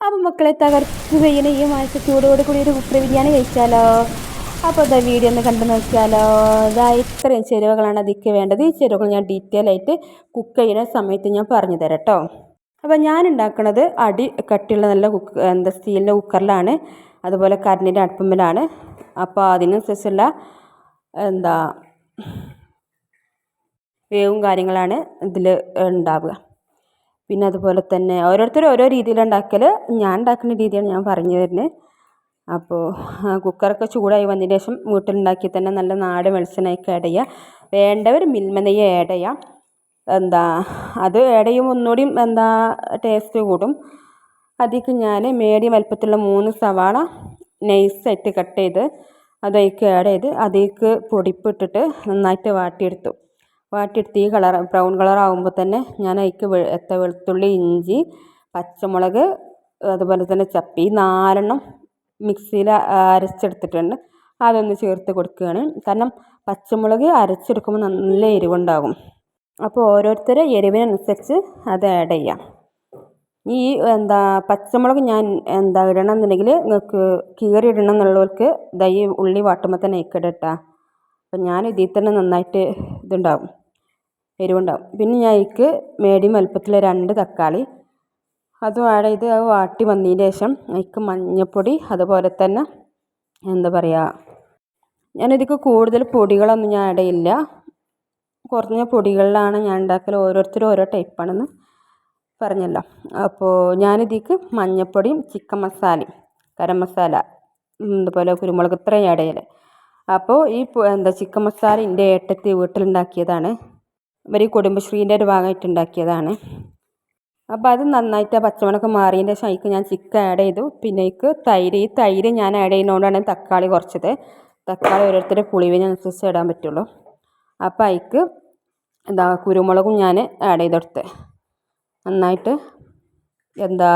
അപ്പം മക്കളെ പെയ്യുന്ന ഈ മാസ ചൂടോട് കൂടി ഒരു കുക്കറി ബിരിയാണി കഴിച്ചാലോ? അപ്പോൾ ഇതാ വീഡിയോ ഒന്ന് കണ്ടു നോക്കിയാലോ? ഇതാ ഇത്രയും ചേരുവകളാണ് അതിക്ക് വേണ്ടത്. ഈ ചേരുവകൾ ഞാൻ ഡീറ്റെയിൽ ആയിട്ട് കുക്ക് ചെയ്യുന്ന സമയത്ത് ഞാൻ പറഞ്ഞു തരാം കേട്ടോ അപ്പോൾ ഞാൻ ഉണ്ടാക്കുന്നത് അടി കട്ടിയുള്ള നല്ല കുക്ക് എന്താ സ്റ്റീലിന്റെ കുക്കറിലാണ് അതുപോലെ കരണ്ടിന്റെ അടുപ്പമ്പിലാണ് അപ്പോൾ അതിനനുസരിച്ചുള്ള എന്താ വേവും കാര്യങ്ങളാണ് ഇതിൽ ഉണ്ടാവുക. പിന്നെ അതുപോലെ തന്നെ ഓരോരുത്തർ ഓരോ രീതിയിൽ ഉണ്ടാക്കൽ ഞാൻ ഉണ്ടാക്കുന്ന രീതിയാണ് ഞാൻ പറഞ്ഞു തരുന്നത് അപ്പോൾ കുക്കറൊക്കെ ചൂടായി വന്നതിന് ശേഷം വീട്ടിലുണ്ടാക്കി തന്നെ നല്ല നാടൻ വെളിച്ചെണ്ണയൊക്കെ ആഡ് ചെയ്യുക വേണ്ടവർ മിൽമ നെയ്യ് ആഡ് ചെയ്യാം. എന്താ അത് ആഡ് ചെയ്യുമ്പോൾ ഒന്നുകൂടിയും എന്താ ടേസ്റ്റ് കൂടും. അതിലേക്ക് ഞാൻ മീഡിയം വലുപ്പത്തിലുള്ള മൂന്ന് സവാള നൈസായിട്ട് കട്ട് ചെയ്ത് അതിലേക്ക് ആഡ് ചെയ്ത് അതിലേക്ക് പൊടിപ്പിട്ടിട്ട് നന്നായിട്ട് വാട്ടിയെടുത്തു. വാട്ടിയെടുത്ത് ഈ കളർ ബ്രൗൺ കളർ ആകുമ്പോൾ തന്നെ ഞാൻ അതിലേക്ക് എത്ത വെളുത്തുള്ളി ഇഞ്ചി പച്ചമുളക് അതുപോലെ തന്നെ ചപ്പി നാലെണ്ണം മിക്സിയിൽ അരച്ചെടുത്തിട്ടുണ്ട്. അതൊന്ന് ചേർത്ത് കൊടുക്കുകയാണ്. കാരണം പച്ചമുളക് അരച്ചെടുക്കുമ്പോൾ നല്ല എരിവുണ്ടാകും. അപ്പോൾ ഓരോരുത്തരെ എരിവിനനുസരിച്ച് അത് ആഡ് ചെയ്യാം. ഈ എന്താ പച്ചമുളക് ഞാൻ എന്താ ഇടണം എന്നുണ്ടെങ്കിൽ നിങ്ങൾക്ക് കീറി ഇടണം എന്നുള്ളവർക്ക് ദൈ ഉള്ളി വാട്ടുമ്പോൾ തന്നെ ഇക്കടട്ടാ അപ്പം ഞാൻ ഇതിൽ തന്നെ നന്നായിട്ട് ഇതുണ്ടാവും. എരിവുണ്ടാവും. പിന്നെ ഞാൻ അതിലേക്ക് മീഡിയം വലുപ്പത്തിലെ രണ്ട് തക്കാളി. അതും ആഡ് ചെയ്ത് അത് വാട്ടി വന്നതിന് ശേഷം അതിലേക്ക് മഞ്ഞൾപ്പൊടി അതുപോലെ തന്നെ എന്താ പറയുക ഞാനിതിക്ക് കൂടുതൽ പൊടികളൊന്നും ഞാൻ ആഡ് ചെയ്യില്ല. കുറഞ്ഞ പൊടികളിലാണ് ഞാൻ ഉണ്ടാക്കൽ ഓരോരുത്തരും ഓരോ ടൈപ്പാണെന്ന് പറഞ്ഞല്ലോ. അപ്പോൾ ഞാനിതിലേക്ക് മഞ്ഞൾപ്പൊടിയും ചിക്കൻ മസാലയും ഗരം മസാല അതുപോലെ കുരുമുളക് ഇത്രയും ആഡ് ചെയ്യൽ അപ്പോൾ ഈ എന്താ ചിക്കൻ മസാല എന്റെ ഏട്ടത്തി വീട്ടിലുണ്ടാക്കിയതാണ്. ഇവർ ഈ കുടുംബശ്രീന്റെ ഒരു ഭാഗമായിട്ട് ഉണ്ടാക്കിയതാണ്. അപ്പോൾ അത് നന്നായിട്ട് പച്ചമുളക് മാറിയതിന്റെ ശേഷം അതിലേക്ക് ഞാൻ ചിക്കൻ ആഡ് ചെയ്തു. പിന്നെ അതിലേക്ക് തൈര് ഈ തൈര് ഞാൻ ആഡ് ചെയ്യുന്നതുകൊണ്ടാണ് തക്കാളി കുറച്ചത്. തക്കാളി ഓരോരുത്തരുടെ പുളിവിനനുസരിച്ച് ഇടാൻ പറ്റുള്ളൂ. അപ്പോൾ അതിക്ക് എന്താ കുരുമുളകും ഞാൻ ആഡ് ചെയ്തെടുത്ത് നന്നായിട്ട് എന്താ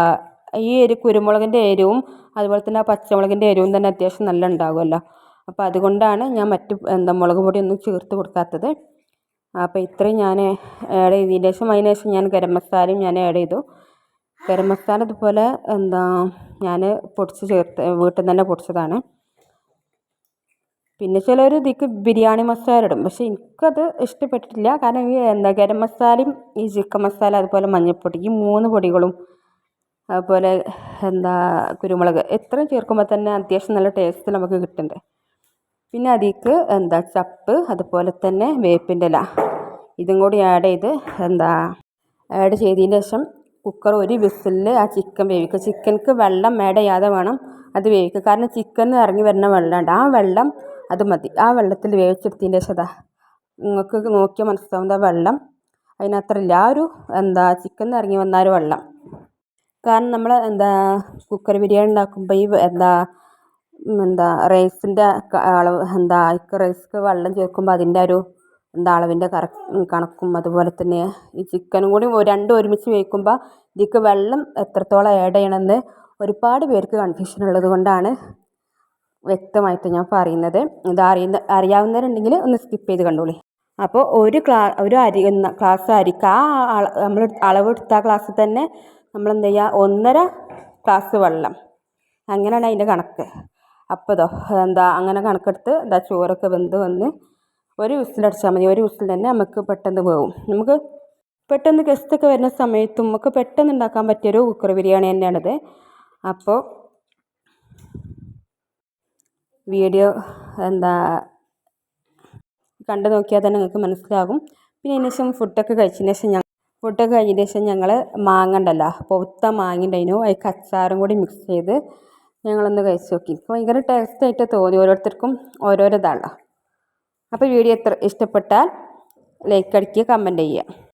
ഈ ഒരു കുരുമുളകിന്റെ എരിവും അതുപോലെ തന്നെ പച്ചമുളകിന്റെ എരിവും തന്നെ അത്യാവശ്യം നല്ല ഉണ്ടാകുമല്ലോ അപ്പോൾ അതുകൊണ്ടാണ് ഞാൻ മറ്റ് എന്താ മുളക് പൊടിയൊന്നും ചേർത്ത് കൊടുക്കാത്തത്. അപ്പോൾ ഇത്രയും ഞാൻ ആഡ് ചെയ്തതിന് ശേഷം അതിന് ശേഷം ഞാൻ ഗരം മസാലയും ഞാൻ ആഡ് ചെയ്തു. ഗരം മസാല ഇതുപോലെ എന്താ ഞാൻ പൊടിച്ച് ചേർത്ത് വീട്ടിൽ നിന്ന് തന്നെ പൊടിച്ചതാണ്. പിന്നെ ചിലർ ഇതിക്ക് ബിരിയാണി മസാല ഇടും. പക്ഷേ എനിക്കത് ഇഷ്ടപ്പെട്ടിട്ടില്ല. കാരണം ഈ എന്താ ഗരം മസാലയും ഈ ചിക്കൻ മസാല അതുപോലെ മഞ്ഞൾപ്പൊടി ഈ മൂന്ന് പൊടികളും അതുപോലെ എന്താ കുരുമുളക് ഇത്രയും ചേർക്കുമ്പോൾ തന്നെ അത്യാവശ്യം നല്ല ടേസ്റ്റ് നമുക്ക് കിട്ടുന്നുണ്ട് പിന്നെ അതിലേക്ക് എന്താ ചപ്പ് അതുപോലെ തന്നെ വേപ്പിന്റെ ഇല. ഇതും കൂടി ആഡ് ചെയ്ത് എന്താ ആഡ് ചെയ്തതിന് ശേഷം കുക്കർ ഒരു വിസിലിൽ ആ ചിക്കൻ വേവിക്കുക. ചിക്കൻക്ക് വെള്ളം ആഡ് ചെയ്യാതെ വേണം അത് വേവിക്കുക. കാരണം ചിക്കനിൽ ഇറങ്ങി വരുന്ന വെള്ളമുണ്ട് ആ വെള്ളം അത് മതി. ആ വെള്ളത്തിൽ വേവിച്ചെടുത്തതിന്റെ ശേഷം അതാ നിങ്ങൾക്ക് നോക്കിയാൽ മനസ്സിലാവുന്ന വെള്ളം അതിനത്രയില്ല ആ ഒരു എന്താ ചിക്കൻ ഇറങ്ങി വന്ന ഒരു വെള്ളം. കാരണം നമ്മൾ എന്താ കുക്കർ ബിരിയാണി ഉണ്ടാക്കുമ്പോൾ ഈ എന്താ എന്താ റൈസിന്റെ അളവ് എന്താ അതിക്ക് റൈസ്ക്ക് വെള്ളം ചേർക്കുമ്പോൾ അതിന്റെ ഒരു എന്താ അളവിന്റെ കണക്കും അതുപോലെ തന്നെ ഈ ചിക്കനും കൂടി രണ്ടും ഒരുമിച്ച് വേവിക്കുമ്പോൾ ഇതിലേക്ക് വെള്ളം എത്രത്തോളം ആഡ് ചെയ്യണമെന്ന് ഒരുപാട് പേർക്ക് കൺഫ്യൂഷൻ ഉള്ളത് കൊണ്ടാണ് വ്യക്തമായിട്ട് ഞാൻ പറയുന്നത്. ഇത് അറിയുന്ന അറിയാവുന്നവരുണ്ടെങ്കിൽ ഒന്ന് സ്കിപ്പ് ചെയ്ത് കണ്ടോളി. അപ്പോൾ ഒരു ക്ലാ ഒരു അരി ക്ലാസ് അരിക്ക് ആ നമ്മൾ അളവെടുത്ത ക്ലാസ്സിൽ തന്നെ നമ്മൾ എന്ത് ചെയ്യുക ഒന്നര ഗ്ലാസ് വെള്ളം. അങ്ങനെയാണ് അതിന്റെ കണക്ക്. അപ്പോൾ ഇതോ എന്താ അങ്ങനെ കണക്കെടുത്ത് എന്താ ചോറൊക്കെ വെന്ത് വന്ന് ഒരു വിസിലടിച്ചാൽ മതി. ഒരു വിസിൽ തന്നെ നമുക്ക് പെട്ടെന്ന് പോകും നമുക്ക് പെട്ടെന്ന് ഗസ്റ്റൊക്കെ വരുന്ന സമയത്തും നമുക്ക് പെട്ടെന്ന് ഉണ്ടാക്കാൻ പറ്റിയൊരു കുക്കർ ബിരിയാണി തന്നെയാണിത്. അപ്പോൾ വീഡിയോ എന്താ കണ്ടു നോക്കിയാൽ തന്നെ നിങ്ങൾക്ക് മനസ്സിലാകും. പിന്നെ അതിന് ശേഷം ഫുഡൊക്കെ കഴിച്ചതിന് ശേഷം ഞങ്ങൾ ഫുഡൊക്കെ കഴിഞ്ഞതിന് ശേഷം ഞങ്ങൾ മാങ്ങ ഉണ്ടല്ലോ. പൊത്ത മാങ്ങ ഉണ്ടായിരുന്നു. അതിൽ കൂടി മിക്സ് ചെയ്ത് ഞങ്ങളൊന്ന് കഴിച്ച് നോക്കി. എനിക്ക് ഭയങ്കര ടേസ്റ്റായിട്ട് തോന്നി ഓരോരുത്തർക്കും ഓരോരോ ഇതാണല്ലോ. അപ്പോൾ വീഡിയോ എത്ര ഇഷ്ടപ്പെട്ടാൽ ലൈക്ക് അടിക്കുക കമന്റ് ചെയ്യുക.